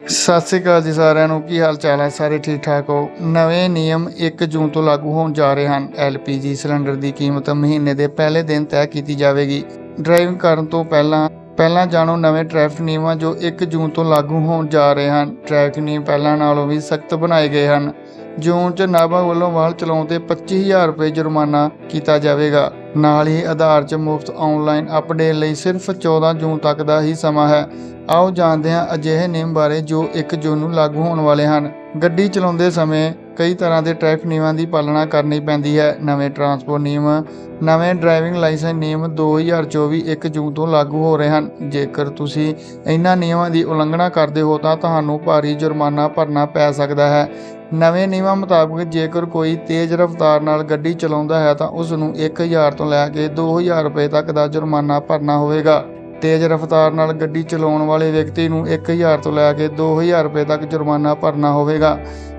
ਸਤਿ ਸ੍ਰੀ ਅਕਾਲ ਜੀ ਸਾਰਿਆਂ ਨੂੰ। ਕੀ ਹਾਲ ਚਾਲ ਹੈ? ਸਾਰੇ ਠੀਕ ਠਾਕ ਹੋ? ਨਵੇਂ ਨਿਯਮ 1 ਜੂਨ ਤੋਂ ਲਾਗੂ ਹੋਣ ਜਾ ਰਹੇ ਹਨ। LPG ਸਿਲੰਡਰ ਦੀ ਕੀਮਤ ਮਹੀਨੇ ਦੇ ਪਹਿਲੇ ਦਿਨ ਤੈਅ ਕੀਤੀ ਜਾਵੇਗੀ। ਡਰਾਈਵਿੰਗ ਕਰਨ ਤੋਂ ਪਹਿਲਾਂ ਪਹਿਲਾਂ ਜਾਣੋ ਨਵੇਂ ਟ੍ਰੈਫਿਕ ਨਿਯਮਾਂ ਜੋ 1 ਜੂਨ ਤੋਂ ਲਾਗੂ ਹੋਣ ਜਾ ਰਹੇ ਹਨ। ਟ੍ਰੈਫਿਕ ਨਿਯਮ ਪਹਿਲਾਂ ਨਾਲੋਂ ਵੀ ਸਖਤ ਬਣਾਏ ਗਏ ਹਨ। ਜੂਨ ਚ ਨਾਭਾ ਵੱਲੋਂ ਵਾਹਨ ਚਲਾਉਣ ਤੇ 25000 ਰੁਪਏ ਜੁਰਮਾਨਾ ਕੀਤਾ ਜਾਵੇਗਾ। ਨਾਲ ਹੀ ਆਧਾਰ 'ਚ ਮੁਫਤ ਆਨਲਾਈਨ ਅਪਡੇਟ ਲਈ ਸਿਰਫ 14 ਜੂਨ ਤੱਕ ਦਾ ਹੀ ਸਮਾਂ ਹੈ। ਆਓ ਜਾਣਦੇ ਹਾਂ ਅਜਿਹੇ ਨਿਯਮ ਬਾਰੇ ਜੋ 1 ਜੂਨ ਨੂੰ ਲਾਗੂ ਹੋਣ ਵਾਲੇ ਹਨ। ਗੱਡੀ ਚਲਾਉਂਦੇ ਸਮੇਂ ਕਈ ਤਰ੍ਹਾਂ ਦੇ ਟ੍ਰੈਫਿਕ ਨਿਯਮਾਂ ਦੀ ਪਾਲਣਾ ਕਰਨੀ ਪੈਂਦੀ ਹੈ। ਨਵੇਂ ਟਰਾਂਸਪੋਰਟ ਨਿਯਮ, ਨਵੇਂ ਡਰਾਈਵਿੰਗ ਲਾਇਸੈਂਸ ਨਿਯਮ 2024 1 ਜੂਨ ਤੋਂ ਲਾਗੂ ਹੋ ਰਹੇ ਹਨ। ਜੇਕਰ ਤੁਸੀਂ ਇਹਨਾਂ ਨਿਯਮਾਂ ਦੀ ਉਲੰਘਣਾ ਕਰਦੇ ਹੋ ਤਾਂ ਤੁਹਾਨੂੰ ਭਾਰੀ ਜੁਰਮਾਨਾ ਭਰਨਾ ਪੈ ਸਕਦਾ ਹੈ। ਨਵੇਂ ਨਿਯਮਾਂ ਮੁਤਾਬਕ ਜੇਕਰ ਕੋਈ ਤੇਜ਼ ਰਫ਼ਤਾਰ ਨਾਲ ਗੱਡੀ ਚਲਾਉਂਦਾ ਹੈ ਤਾਂ ਉਸ ਨੂੰ 1000 ਤੋਂ ਲੈ ਕੇ 2000 ਰੁਪਏ ਤੱਕ ਦਾ ਜੁਰਮਾਨਾ ਭਰਨਾ ਹੋਵੇਗਾ। ਤੇਜ਼ ਰਫ਼ਤਾਰ ਨਾਲ ਗੱਡੀ ਚਲਾਉਣ ਵਾਲੇ ਵਿਅਕਤੀ ਨੂੰ 1000 ਤੋਂ ਲੈ ਕੇ 2000 ਰੁਪਏ ਤੱਕ ਜੁਰਮਾਨਾ ਭਰਨਾ ਹੋਵੇਗਾ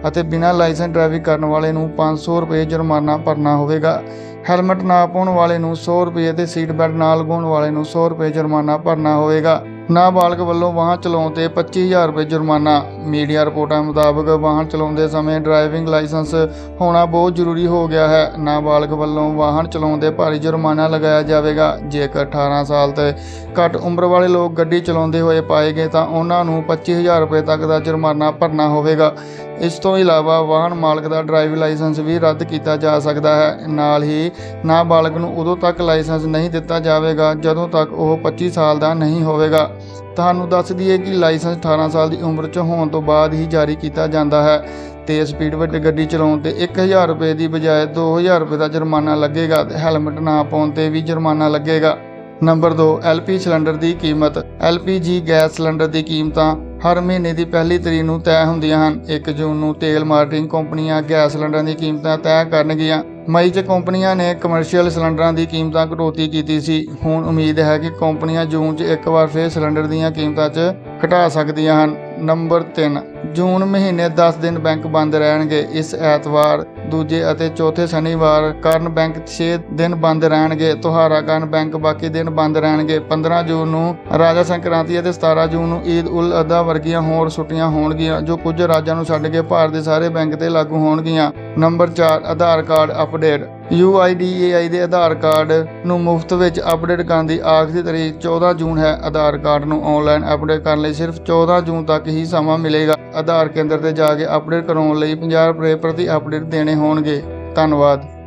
ਅਤੇ ਬਿਨਾਂ ਲਾਇਸੈਂਸ ਡਰਾਈਵਿੰਗ ਕਰਨ ਵਾਲੇ ਨੂੰ 500 ਰੁਪਏ ਜੁਰਮਾਨਾ ਭਰਨਾ ਹੋਵੇਗਾ। ਹੈਲਮਟ ਨਾ ਪਾਉਣ ਵਾਲੇ ਨੂੰ 100 ਰੁਪਏ ਤੇ ਸੀਟ ਬੈਲਟ ਨਾ ਲਗਾਉਣ ਵਾਲੇ ਨੂੰ 100 ਰੁਪਏ ਜੁਰਮਾਨਾ ਭਰਨਾ ਹੋਵੇਗਾ। ਨਾਬਾਲਗ ਵੱਲੋਂ ਵਾਹਨ ਚਲਾਉਣ ਤੇ 25000 ਰੁਪਏ ਜੁਰਮਾਨਾ। ਮੀਡੀਆ ਰਿਪੋਰਟਾਂ ਮੁਤਾਬਕ ਵਾਹਨ ਚਲਾਉਂਦੇ ਸਮੇਂ ਡਰਾਈਵਿੰਗ ਲਾਇਸੈਂਸ ਹੋਣਾ ਬਹੁਤ ਜ਼ਰੂਰੀ ਹੋ ਗਿਆ ਹੈ। ਨਾਬਾਲਗ ਵੱਲੋਂ ਵਾਹਨ ਚਲਾਉਣ ਤੇ ਭਾਰੀ ਜੁਰਮਾਨਾ ਲਗਾਇਆ ਜਾਵੇਗਾ। ਜੇਕਰ 18 ਸਾਲ ਤੇ ਘੱਟ ਉਮਰ ਵਾਲੇ ਲੋਕ ਗੱਡੀ ਚਲਾਉਂਦੇ ਹੋਏ ਪਾਏ ਗਏ ਤਾਂ ਉਹਨਾਂ ਨੂੰ 25000 ਰੁਪਏ ਤੱਕ ਦਾ ਜੁਰਮਾਨਾ ਭਰਨਾ ਹੋਵੇਗਾ। ਇਸ ਤੋਂ ਇਲਾਵਾ ਵਾਹਨ ਮਾਲਕ ਦਾ ਡਰਾਈਵਿੰਗ ਲਾਇਸੈਂਸ ਵੀ ਰੱਦ ਕੀਤਾ ਜਾ ਸਕਦਾ ਹੈ। ਨਾਲ ਹੀ ਨਾਬਾਲਗ ਨੂੰ ਉਦੋਂ ਤੱਕ ਲਾਇਸੈਂਸ ਨਹੀਂ ਦਿੱਤਾ ਜਾਵੇਗਾ, ਜਦੋਂ ਤੱਕ ਉਹ 25 ਸਾਲ ਦਾ ਨਹੀਂ ਹੋਵੇਗਾ। ਤੁਹਾਨੂੰ ਦੱਸ ਦਈਏ ਕਿ ਲਾਇਸੈਂਸ 18 ਸਾਲ ਦੀ ਉਮਰ 'ਚ ਹੋਣ ਤੋਂ ਬਾਅਦ ਹੀ ਜਾਰੀ ਕੀਤਾ ਜਾਂਦਾ ਹੈ ਤੇ ਸਪੀਡ ਵਿੱਚ ਗੱਡੀ ਚਲਾਉਣ ਤੇ 1000 ਰੁਪਏ ਦੀ ਬਜਾਏ 2000 ਰੁਪਏ ਦਾ ਜੁਰਮਾਨਾ ਲੱਗੇਗਾ ਤੇ ਹੈਲਮਟ ਨਾ ਪਾਉਣ ਤੇ ਵੀ ਜੁਰਮਾਨਾ ਲੱਗੇਗਾ। ਨੰਬਰ 2 LP ਸਿਲੰਡਰ ਦੀ ਕੀਮਤ। LPG ਗੈਸ ਸਿਲੰਡਰ ਦੀ ਕੀਮਤਾਂ ਹਰ ਮਹੀਨੇ ਦੀ ਪਹਿਲੀ ਤਰੀਕ ਨੂੰ ਤੈਅ ਹੁੰਦੀਆਂ ਹਨ। 1 ਜੂਨ ਨੂੰ ਤੇਲ ਮਾਰਕੀਟਿੰਗ ਕੰਪਨੀਆਂ ਗੈਸ ਸਿਲੰਡਰਾਂ ਦੀ ਕੀਮਤਾਂ ਤੈਅ ਕਰਨਗੀਆਂ। ਮਈ 'ਚ ਕੰਪਨੀਆਂ ਨੇ ਕਮਰਸ਼ੀਅਲ ਸਿਲੰਡਰਾਂ ਦੀ ਕੀਮਤਾਂ ਕਟੌਤੀ ਕੀਤੀ ਸੀ। ਹੁਣ ਉਮੀਦ ਹੈ ਕਿ ਕੰਪਨੀਆਂ ਜੂਨ 'ਚ ਇੱਕ ਵਾਰ ਫਿਰ ਸਿਲੰਡਰ ਦੀਆਂ ਕੀਮਤਾਂ 'ਚ ਘਟਾ ਸਕਦੀਆਂ ਹਨ। ਨੰਬਰ 3 ਜੂਨ ਮਹੀਨੇ 10 ਦਿਨ ਬੈਂਕ ਬੰਦ ਰਹਿਣਗੇ। ਇਸ ਐਤਵਾਰ ਦੂਜੇ ਅਤੇ ਚੌਥੇ ਸ਼ਨੀਵਾਰ ਕਰਨ ਬੈਂਕ 6 ਦਿਨ ਬੰਦ ਰਹਿਣਗੇ, ਤੁਹਾਰਾ ਕਰਨ ਬੈਂਕ ਬਾਕੀ ਦਿਨ ਬੰਦ ਰਹਿਣਗੇ। 15 ਜੂਨ ਨੂੰ ਰਾਜਾ ਸੰਕ੍ਰਾਂਤੀ ਅਤੇ 17 ਜੂਨ ਨੂੰ ਈਦ ਉਲ ਅਜ਼ਹਾ ਵਰਗੀਆਂ ਹੋਰ ਛੁੱਟੀਆਂ ਹੋਣਗੀਆਂ, ਜੋ ਕੁਝ ਰਾਜਾਂ ਨੂੰ ਛੱਡ ਕੇ ਭਾਰਤ ਦੇ ਸਾਰੇ ਬੈਂਕ ਤੇ ਲਾਗੂ ਹੋਣਗੀਆਂ। Number 4 Aadhaar card update. UIDAI ਦੇ ਆਧਾਰ ਕਾਰਡ ਨੂੰ ਮੁਫਤ ਵਿੱਚ ਅਪਡੇਟ ਕਰਨ ਦੀ ਆਖਰੀ ਤਰੀਕ 14 ਜੂਨ ਹੈ। ਆਧਾਰ ਕਾਰਡ ਨੂੰ ਆਨਲਾਈਨ ਅਪਡੇਟ ਕਰਨ ਲਈ ਸਿਰਫ 14 ਜੂਨ ਤੱਕ ਹੀ ਸਮਾਂ ਮਿਲੇਗਾ। ਆਧਾਰ ਕੇਂਦਰ ਤੇ ਜਾ ਕੇ ਅਪਡੇਟ ਕਰਾਉਣ ਲਈ 50 ਰੁਪਏ ਪ੍ਰਤੀ ਅਪਡੇਟ ਦੇਣੇ ਹੋਣਗੇ। ਧੰਨਵਾਦ।